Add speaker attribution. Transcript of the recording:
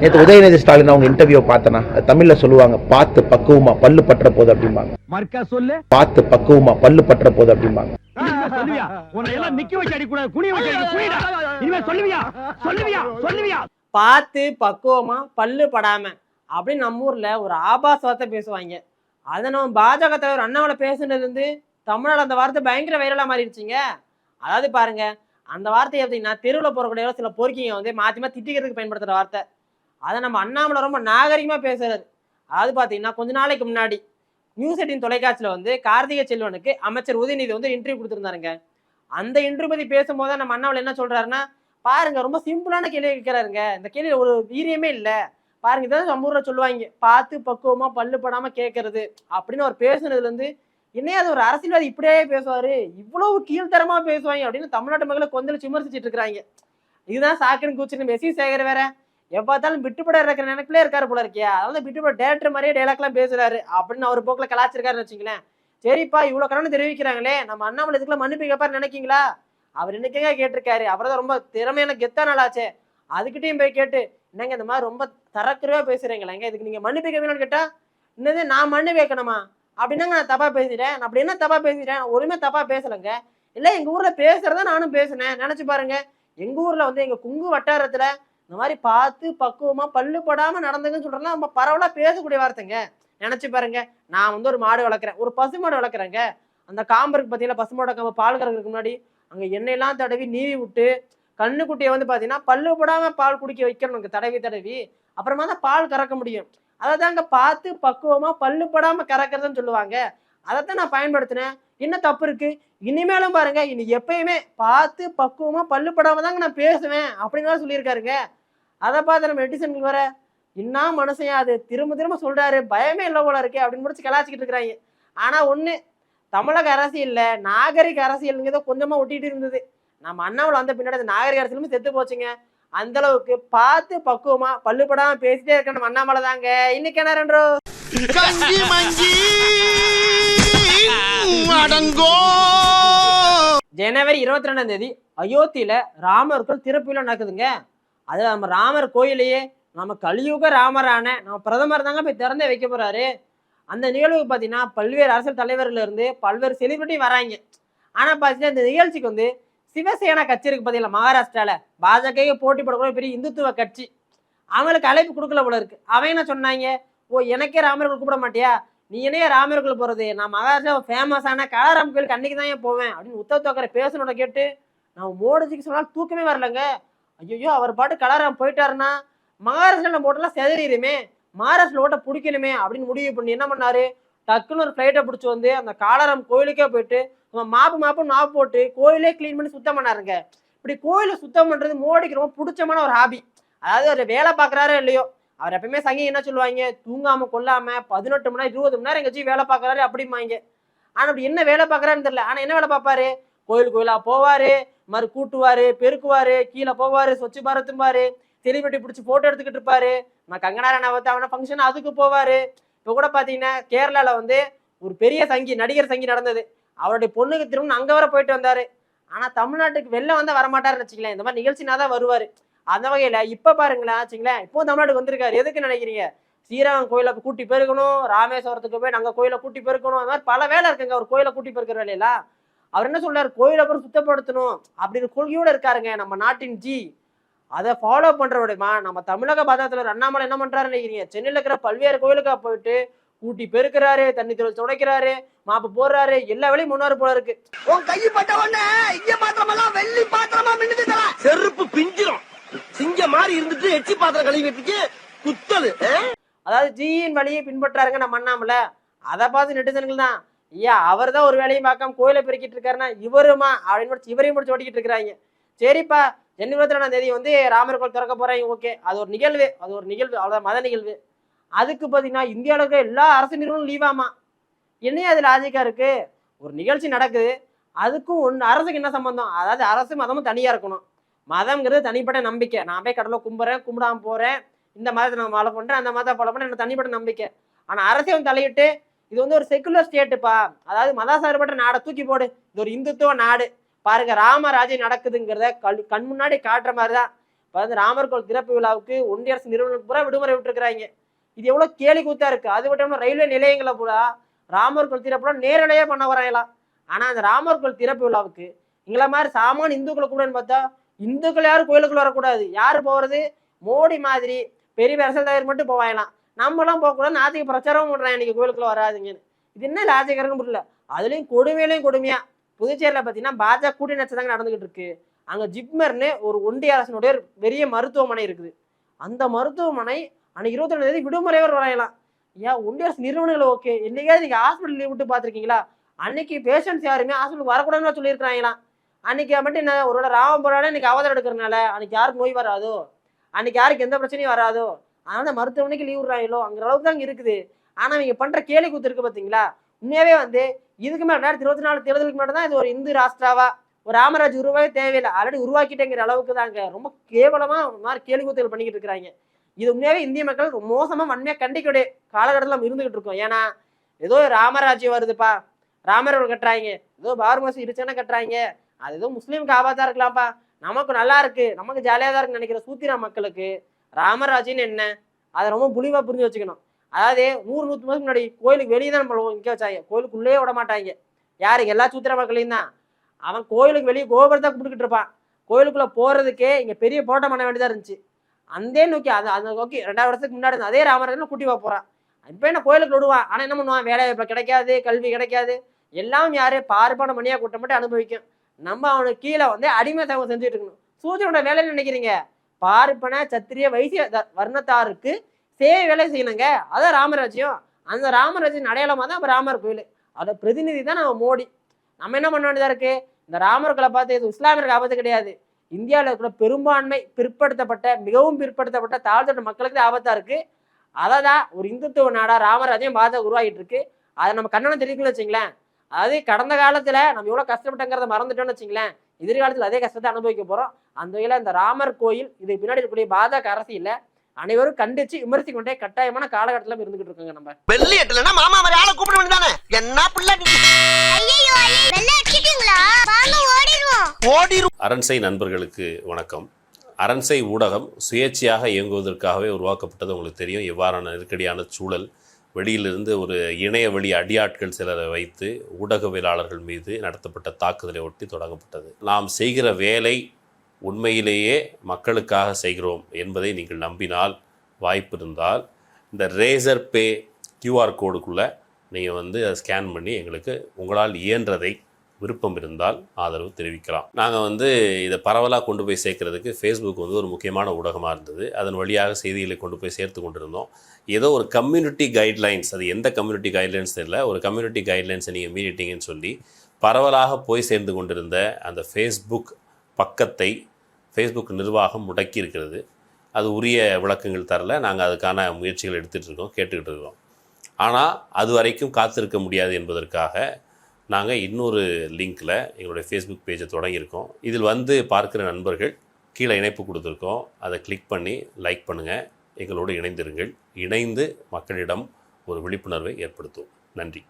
Speaker 1: நேற்று உதயநிதி ஸ்டாலின் அவங்க இன்டர்வியூ பார்த்தனா தமிழ்ல சொல்லுவாங்க பார்த்து பக்குவமா பல்லு பற்ற போது அப்படிம்பாங்க
Speaker 2: மர்க்கா சொல்லு
Speaker 1: பார்த்து பக்குவமா பல்லு பற்ற போது அப்படிம்பாங்க
Speaker 3: பார்த்து பக்குவமா பல்லு படாம அப்படின்னு நம்ம ஊர்ல ஒரு ஆபாச வார்த்தை பேசுவாங்க அதை நம்ம பாஜக தலைவர் அண்ணாமலை பேசுனது வந்து தமிழ்நாடு அந்த வார்த்தை பயங்கர வைரலா மாறிடுச்சுங்க அதாவது பாருங்க அந்த வார்த்தையை பார்த்தீங்கன்னா தெருவில் போறக்கூடிய சில பொறுக்கிங்க வந்து மாத்தி மாத்தி திட்டிக்கிறதுக்கு பயன்படுத்துற வார்த்தை அதை நம்ம அண்ணாமலை ரொம்ப நாகரிகமாக பேசுறாரு. அதாவது பார்த்தீங்கன்னா கொஞ்ச நாளைக்கு முன்னாடி நியூஸ் எயிட்டின் தொலைக்காட்சியில் வந்து கார்த்திகை செல்வனுக்கு அமைச்சர் உதயநிதி வந்து இன்டர்வியூ கொடுத்துருந்தாருங்க. அந்த இன்டர்வியூ பத்தி பேசும்போது நம்ம அண்ணாமலை என்ன சொல்கிறாருன்னா பாருங்க ரொம்ப சிம்பிளான கேள்வி கேட்கிறாருங்க. இந்த கேள்வியில ஒரு வீரியமே இல்லை. பாருங்க இதான் நம்ம சொல்லுவாங்க. பார்த்து பக்குவமாக பல்லு படாமல் கேட்கறது. அப்படின்னு அவர் பேசுனதுலேருந்து என்னையே அது ஒரு அரசியல்வாதி இப்படியே பேசுவார்? இவ்வளவு கீழ்த்தரமாக பேசுவாங்க. அப்படின்னு தமிழ்நாட்டு மக்களை கொஞ்சம் விமர்சிச்சுட்டு இருக்கிறாங்க. இதுதான் சாக்குன்னு கூச்சுன்னு எஸ் சேகர் வேற எப்ப பார்த்தாலும் விட்டுப்பட இருக்கிற நினைப்பிலே இருக்காரு போல இருக்கியா? அதனால விட்டுப்பட டேரக்டர் மாதிரியே டைலாக்லாம் பேசுறாரு. அப்படின்னு அவர் போக்கில் கலாச்சிருக்காருன்னு வச்சுங்களேன் சரிப்பா இவ்வளோ கடன் தெரிவிக்கிறாங்களே நம்ம அண்ணாமலை இதுக்குள்ள மன்னிப்பு கேட்பாரு நினைக்கீங்களா? அவர் என்னைக்கங்க கேட்டிருக்காரு? அவர் தான் ரொம்ப திறமையான கெத்தா நாளாச்சே. அதுக்கிட்டையும் போய் கேட்டு என்னங்க இந்த மாதிரி ரொம்ப தரக்குறைவா பேசுறீங்களேங்க இதுக்கு நீங்க மன்னிப்பு கேட்கணும்னு கேட்டா என்னது நான் மண்ணு வைக்கணுமா அப்படின்னாங்க நான் தப்பா பேசிட்டேன். நான் அப்படி என்ன தப்பா பேசிட்டேன்? ஒருமே தப்பா பேசலைங்க. இல்லை எங்கள் ஊரில் பேசுகிறத நானும் பேசினேன். நினச்சி பாருங்க. எங்கள் ஊரில் வந்து எங்கள் குங்கு வட்டாரத்தில் இந்த மாதிரி பார்த்து பக்குவமா பல்லு படாம நடந்துங்கன்னு சொல்றேன்னா நம்ம பரவலா பேசக்கூடிய வார்த்தைங்க. நினைச்சு பாருங்க. நான் வந்து ஒரு மாடு வளர்க்குறேன். ஒரு பசு மாடு வளர்க்குறேங்க. அந்த காம்பருக்கு பார்த்தீங்கன்னா பசு மாடு காம்பு பால் கறக்கிறதுக்கு முன்னாடி அங்கே எண்ணெயெல்லாம் தடவி நீவி விட்டு கண்ணுக்குட்டியை வந்து பார்த்தீங்கன்னா பல்லு பால் குடிக்க வைக்கணும். தடவி தடவி. அப்புறமா தான் பால் கறக்க முடியும். அதை தாங்க பார்த்து பக்குவமா பல்லு படாம கறக்கிறதுன்னு சொல்லுவாங்க. தான் நான் பயன்படுத்தினேன். என்ன தப்பு இருக்கு? இனிமேலும் பாருங்க. இனி எப்பயுமே பார்த்து பக்குவமா பல்லு தாங்க நான் பேசுவேன். அப்படின்னு சொல்லியிருக்காருங்க. அதை பார்த்து நம்ம நெட்டிசன்கள் வர என்ன மனுஷன் அது? திரும்ப திரும்ப சொல்றாரு. பயமே இல்லை போல இருக்கே அப்படின்னு முடிச்சு கலாச்சிக்கிட்டு இருக்கிறாங்க. ஆனா ஒண்ணு தமிழக அரசியல்ல நாகரிக அரசியலுங்கிறத கொஞ்சமா ஒட்டிட்டு இருந்தது. நம்ம அண்ணாவில் வந்த பின்னாடி அந்த நாகரிக அரசியலுமே செத்து போச்சுங்க. அந்த அளவுக்கு பார்த்து பக்குவமா பல்லுபடாம பேசிட்டே இருக்க நம்ம அண்ணாமலை தாங்க. இன்னைக்கு என்ன ரெண்டோ
Speaker 4: கஞ்சி மஞ்சி அடங்கோ.
Speaker 3: ஜனவரி இருபத்தி ரெண்டாம் தேதி அயோத்தியில ராமர் கோயில் திறப்பு நடக்குதுங்க. அது நம்ம ராமர் கோயிலையே நம்ம கலியுக ராமரான நம்ம பிரதமர் தாங்க போய் திறந்தே வைக்க போறாரு. அந்த நிகழ்வுக்கு பார்த்தீங்கன்னா பல்வேறு அரசியல் தலைவர்கள்லேருந்து பல்வேறு செலிபிரிட்டி வராங்க. ஆனால் பார்த்தீங்கன்னா இந்த நிகழ்ச்சிக்கு வந்து சிவசேனா கட்சி இருக்கு பார்த்தீங்களா மகாராஷ்டிராவில் பாஜக போட்டி போடக்கூடிய பெரிய இந்துத்துவ கட்சி. அவங்களுக்கு அழைப்பு கொடுக்கல போல இருக்கு. அவன் என்ன சொன்னாங்க? ஓ எனக்கே ராமர்கள் கூப்பிட மாட்டியா? நீ என்னைய ராமர்கள் போகிறது நான் மகாராஷ்டிரா ஃபேமஸான கலாராம் கோயிலுக்கு அன்னைக்கு தான் ஏன் போவேன்? அப்படின்னு உத்தவ் தாக்கரை பேசணுட கேட்டு நான் மோடிஜிக்கு சொன்னால் தூக்கமே வரலங்க. ஐயோ அவர் பாட்டு கலாராம் போயிட்டாருன்னா மகாராஷ்டிரால ஓட்டெல்லாம் செதறிடுமே மகாராஷ்டிரா ஓட்ட பிடிக்கணுமே அப்படின்னு முடிவு பண்ணி என்ன பண்ணாரு? டக்குன்னு ஒரு ஃப்ளைட்டை பிடிச்சி வந்து அந்த காலாராம் கோயிலுக்கே போயிட்டு நம்ம மாப்பு மாப்பு மாப்பு போட்டு கோயிலே க்ளீன் பண்ணி சுத்தம் பண்ணாருங்க. இப்படி கோயிலை சுத்தம் பண்ணுறது மோடிக்கு ரொம்ப பிடிச்சமான ஒரு ஹாபி அதாவது அவர் வேலை பார்க்குறாரோ இல்லையோ அவர் எப்பயுமே சங்கி என்ன சொல்லுவாங்க? தூங்காமல் கொல்லாமல் பதினெட்டு மணி நேரம் இருபது மணி நேரம் எங்கேயும் வேலை பார்க்கறாரு அப்படிம்பாங்க. ஆனால் அப்படி என்ன வேலை பார்க்கறாருன்னு தெரியல. ஆனால் என்ன வேலை பார்ப்பாரு? கோயில் கோயிலாக போவாரு மறு கூட்டுவாரு பெருக்குவாரு கீழே போவாரு சொச்சு பாரத்தும்பாரு செலிபிரிட்டி பிடிச்சி போட்டோ எடுத்துக்கிட்டு இருப்பாரு. நான் கங்கனா ரனாவத் அவனை ஃபங்க்ஷன் அதுக்கு போவாரு. இப்போ கூட பார்த்தீங்கன்னா கேரளாவில் வந்து ஒரு பெரிய சங்கி நடிகர் சங்கி நடந்தது. அவருடைய பொண்ணுக்கு திரும்ப அங்கே வர போயிட்டு வந்தாரு. ஆனால் தமிழ்நாட்டுக்கு வெளில வந்தால் வரமாட்டார்னு வச்சுக்கலாம் இந்த மாதிரி நிகழ்ச்சினா தான் வருவார். அந்த வகையில் இப்போ பாருங்களேன் வச்சுங்களேன் இப்போ தமிழ்நாட்டுக்கு வந்திருக்காரு. எதுக்கு நினைக்கிறீங்க? ஸ்ரீரங்கம் கோயிலை கூட்டி பெருக்கணும் ராமேஸ்வரத்துக்கு போய் நாங்கள் கோயிலை கூட்டி பெருக்கணும். அந்த மாதிரி பல வேலை இருக்குங்க. ஒரு கோயிலை கூட்டி பெருக்கிற வேலையெல்லாம். அவர் என்ன சொல்றாரு? கோயிலை அப்புறம் சுத்தப்படுத்தணும் அப்படின்னு கொள்கையோட இருக்காருங்க நம்ம நாட்டின் ஜி. அதை ஃபாலோ பண்றவடையமா நம்ம தமிழக பாதத்துல அண்ணாமலை என்ன பண்றாருன்னு நினைக்கிறீங்க? சென்னையில இருக்கிற பல்வேறு கோயிலுக்கா போயிட்டு கூட்டி பெருக்கிறாரு தண்ணி தொழில் துடைக்கிறாரு மாப்பு போடுறாரு எல்லா வேலையும் முன்னாரு போல இருக்கு.
Speaker 4: உன் கை பட்ட உடனே இங்க பாத்திரமெல்லாம் வெள்ளி பாத்திரமா மின்னுது செருப்பு பிஞ்சிரும். சிங்க மாதிரி இருந்துட்டு எச்சி பாத்திரம் கழுவிட்டுக்கு குத்தலு
Speaker 3: அதாவது ஜியின் வழியை பின்பற்றாருங்க நம்ம அண்ணாமலை. அதை பார்த்து நெட்டிசன்கள் தான் ஐயா அவர் தான் ஒரு வேலையும் பார்க்காம கோயிலை பெருக்கிட்டு இருக்காருன்னா இவருமா அப்படின்னு முடிச்சு இவரையும் முடிச்சு ஓட்டிக்கிட்டு இருக்கிறாங்க. சரிப்பா ஜனவரி இருபத்தி ரெண்டாம் தேதி வந்து ராமர் கோயில் திறக்க போறாங்க ஓகே. அது ஒரு நிகழ்வு அது ஒரு நிகழ்வு அவ்வளோதான் மத நிகழ்வு. அதுக்கு பார்த்தீங்கன்னா இந்தியாவில் இருக்கிற எல்லா அரசு நிறுவனம் லீவாமா என்னையும் அது லாஜிக்காக இருக்கு? ஒரு நிகழ்ச்சி நடக்குது அதுக்கும் ஒன்று அரசுக்கு என்ன சம்பந்தம்? அதாவது அரசு மதமும் தனியாக இருக்கணும். மதம்ங்கிறது தனிப்பட்ட நம்பிக்கை. நான் போய் கடலில் கும்புறேன் கும்பிடாம போகிறேன் இந்த மதத்தை நான் ஃபாலோ பண்ணுறேன் அந்த மதத்தை ஃபாலோ பண்ணுறேன் எனக்கு தனிப்பட்ட நம்பிக்கை. ஆனால் அரசியல் தலையிட்டு இது வந்து ஒரு செக்குலர் ஸ்டேட்டுப்பா அதாவது மதாசார்பற்ற நாடை தூக்கி போடு. இது ஒரு இந்துத்துவ நாடு. பாருங்க ராமராஜ்யம் நடக்குதுங்கிறத கல் கண் முன்னாடி காட்டுற மாதிரி தான் இப்போ வந்து ராமர் கோயில் திறப்பு விழாவுக்கு ஒன்றிய அரசு நிறுவனம் பூரா விடுமுறை விட்டுருக்குறாங்க. இது எவ்வளோ கேலி கூத்தா இருக்குது அது மட்டும் இல்லாமல் ரயில்வே நிலையங்களை பூரா ராமர் கோயில் திறப்புலாம் நேரடியாக பண்ண வரையலாம் ஆனால் அந்த ராமர் கோயில் திறப்பு விழாவுக்கு எங்களை மாதிரி சாமான் இந்துக்களை கூடன்னு பார்த்தா இந்துக்கள் யாரும் கோயிலுக்குள்ள வரக்கூடாது. யார் போகிறது மோடி மாதிரி பெரிய அரசியல் தலைவர் மட்டும் போவாயலாம் நம்மளாம் போகக்கூடாது நாத்திக பிரச்சாரம் பண்ணுறாங்க இன்னைக்கு கோயிலுக்குள்ள வராதிங்கன்னு. இது என்ன லாஜிகரன்னு புரியல. அதுலேயும் கொடுமையிலையும் கொடுமையாக புதுச்சேரியில் பார்த்தீங்கன்னா பாஜக கூட்டணி நச்சதாங்க நடந்துகிட்டு இருக்கு. அங்கே ஜிப்மர்னு ஒரு ஒன்றிய அரசனுடைய ஒரு பெரிய மருத்துவமனை இருக்குது. அந்த மருத்துவமனை அன்னைக்கு இருபத்தி ரெண்டு தேதி விடுமுறை வரை வரையலாம். ஏன்? ஒன்றிய அரசு நிறுவனங்கள் ஓகே என்னைக்காவது நீங்கள் ஹாஸ்பிட்டல் லீவ் விட்டு பார்த்துருக்கீங்களா அன்னைக்கு பேஷண்ட்ஸ் யாருமே ஹாஸ்பிட்டலுக்கு வரக்கூடாதுன்னு சொல்லியிருக்கிறாங்களாம். அன்னைக்கு மட்டும் என்ன ஒரு ராமபுரான இன்னைக்கு அவதாரம் எடுக்கிறனால அன்னைக்கு யாருக்கு நோய் வராதோ? அன்னைக்கு யாருக்கு எந்த பிரச்சனையும் வராதோ? அதனால மருத்துவமனைக்கு லீவ் விடுறாங்களோ அங்கிற அளவுக்கு தான் இருக்குது. ஆனா இவங்க பண்ற கேலி கூத்து இருக்கு பாத்தீங்களா? உண்மையாவே வந்து இதுக்கு மேல ரெண்டாயிரத்தி இருபத்தி நாலு தேர்தலுக்கு மேலே தான் இது ஒரு இந்து ராஷ்டிராவா ஒரு ராமராஜ் உருவாவே தேவையில்லை. ஆல்ரெடி உருவாக்கிட்டேங்கிற அளவுக்கு தாங்க. ரொம்ப கேவலமா ஒரு மாதிரி கேலி கூத்துகள் பண்ணிக்கிட்டு இருக்கிறாங்க. இது உண்மையாவே இந்திய மக்கள் ரொம்ப மோசமா வன்மையா கண்டிக்கக்கூடிய காலகட்டத்தில் நம்ம இருந்துகிட்டு இருக்கோம். ஏன்னா ஏதோ ராமராஜ்யம் வருதுப்பா. ராமர் கட்டுறாங்க. ஏதோ பாரமசி இருச்சுன்னா கட்டுறாங்க. அது ஏதோ முஸ்லீமுக்கு ஆபாத்தா இருக்கலாம்ப்பா. நமக்கு நல்லா இருக்கு. நமக்கு ஜாலியாக தான் இருக்குன்னு நினைக்கிற சூத்திரா மக்களுக்கு. ராமராஜ்யன்னு என்ன? அதை ரொம்ப புலிவா புரிஞ்சு வச்சுக்கணும். அதாவது நூறு நூற்றி மாதம் முன்னாடி கோயிலுக்கு வெளியே தான் நம்ம நிற்க வச்சாங்க. கோயிலுக்குள்ளேயே விட மாட்டாங்க. யாருக்கு எல்லா சூத்திர மக்களையும் தான். அவன் கோயிலுக்கு வெளியே கோபுரத்தை கும்பிட்டுக்கிட்டு இருப்பான். கோயிலுக்குள்ளே போகிறதுக்கே இங்கே பெரிய போட்டம் பண்ண வேண்டியதாக இருந்துச்சு. அந்தே நோக்கி அது அந்த நோக்கி ரெண்டாயிரம் வருஷத்துக்கு முன்னாடி அதே ராமராஜன் கூட்டி போகிறான் போறான் இப்போ என்ன கோயிலுக்கு விடுவான் ஆனால் என்ன பண்ணுவான் வேலை வாய்ப்பு கிடைக்காது கல்வி கிடைக்காது. எல்லாம் யாரு? பார்ப்பான மணியாக கூட்டம் மட்டும் அனுபவிக்கும். நம்ம அவனுக்கு கீழே வந்து அடிமை தகவல் செஞ்சுட்டு இருக்கணும். சூரியனோட வேலைன்னு நினைக்கிறீங்க? பார்ப்பன சத்திரிய வைசிய த- வர்ணத்தாருக்கு சேவை வேலை செய்யணுங்க. அதான் ராமராஜ்யம். அந்த ராமராஜ்யம் அடையாளமாக தான் இப்போ ராமர் கோயில். அதோட பிரதிநிதி தான் நம்ம மோடி. நம்ம என்ன பண்ண வேண்டியதாக இருக்குது இந்த ராமர்களை பார்த்து இது இஸ்லாமியருக்கு ஆபத்து கிடையாது. இந்தியாவில் இருக்கிற பெரும்பான்மை பிற்படுத்தப்பட்ட மிகவும் பிற்படுத்தப்பட்ட தாழ்த்தப்பட்ட மக்களுக்கு தான் இருக்குது அதை தான் ஒரு இந்துத்துவ நாடாக ராமராஜ்யம் பாஜக உருவாகிட்டு இருக்கு. அதை நம்ம கண்ணனம் தெரிவிக்கணும்னு வச்சுங்களேன். அதாவது கடந்த காலத்தில் நம்ம எவ்வளோ கஷ்டப்பட்டங்கிறத மறந்துட்டோம்னு வச்சுங்களேன். எதிர்காலத்தில் அதே கஷ்டத்தை அனுபவிக்க போறோம். அந்த வகையில் இந்த ராமர் கோயில் இதுக்கு பின்னாடி இருக்கக்கூடிய பாஜக அரசியல அனைவரும் கண்டிச்சு விமர்சிக்க வேண்டிய கட்டாயமான காலகட்டத்தில் இருந்துகிட்டு இருக்காங்க நம்ம.
Speaker 4: வெள்ளி எட்டலன்னா மாமா மாதிரி ஆளை கூப்பிட வேண்டியதானே என்ன பிள்ளை நீ?
Speaker 5: ஐயோ வெள்ள அடிச்சிட்டீங்களா? வாங்க ஓடிடுவோம்.
Speaker 4: ஓடிரும்.
Speaker 6: அரண்சை நண்பர்களுக்கு வணக்கம். அரண்சை ஊடகம் சுயேட்சையாக இயங்குவதற்காகவே உருவாக்கப்பட்டது உங்களுக்கு தெரியும். எவ்வாறான நெருக்கடியான சூழல் வெளியிலிருந்து ஒரு இணைய வழி அடியாட்கள் சிலரை வைத்து ஊடகவியலாளர்கள் மீது நடத்தப்பட்ட தாக்குதலை ஒட்டி தொடங்கப்பட்டது. நாம் செய்கிற வேலை உண்மையிலேயே மக்களுக்காக செய்கிறோம் என்பதை நீங்கள் நம்பினால் வாய்ப்பு இருந்தால் இந்த ரேசர் பே கியூஆர் கோடுக்குள்ளே நீங்கள் வந்து அதை ஸ்கேன் பண்ணி எங்களுக்கு உங்களால் இயன்றதை விருப்பம் இருந்தால் ஆதரவு தெரிவிக்கலாம். நாங்கள் வந்து இதை பரவலாக கொண்டு போய் சேர்க்கறதுக்கு ஃபேஸ்புக் வந்து ஒரு முக்கியமான ஊடகமாக இருந்தது. அதன் வழியாக செய்திகளை கொண்டு போய் சேர்த்து கொண்டிருந்தோம். ஏதோ ஒரு கம்யூனிட்டி கைட்லைன்ஸ் அது எந்த கம்யூனிட்டி கைட்லைன்ஸ் தெரியல. ஒரு கம்யூனிட்டி கைட்லைன்ஸை நீங்கள் மீறிட்டீங்கன்னு சொல்லி பரவலாக போய் சேர்ந்து கொண்டிருந்த அந்த ஃபேஸ்புக் பக்கத்தை ஃபேஸ்புக் நிர்வாகம் முடக்கி இருக்கிறது. அது உரிய விளக்கங்கள் தரல. நாங்கள் அதுக்கான முயற்சிகள் எடுத்துகிட்டு இருக்கோம் கேட்டுக்கிட்டு இருக்கோம். ஆனால் அது வரைக்கும் காத்திருக்க முடியாது என்பதற்காக நாங்கள் இன்னொரு லிங்க்கில் எங்களுடைய ஃபேஸ்புக் பேஜை தொடங்கியிருக்கோம். இதில் வந்து பார்க்குற நண்பர்கள் கீழே இணைப்பு கொடுத்துருக்கோம். அதை கிளிக் பண்ணி லைக் பண்ணுங்கள் எங்களோடு இணைந்திருங்கள். இணைந்து மக்களிடம் ஒரு விழிப்புணர்வை ஏற்படுத்தும் நன்றி.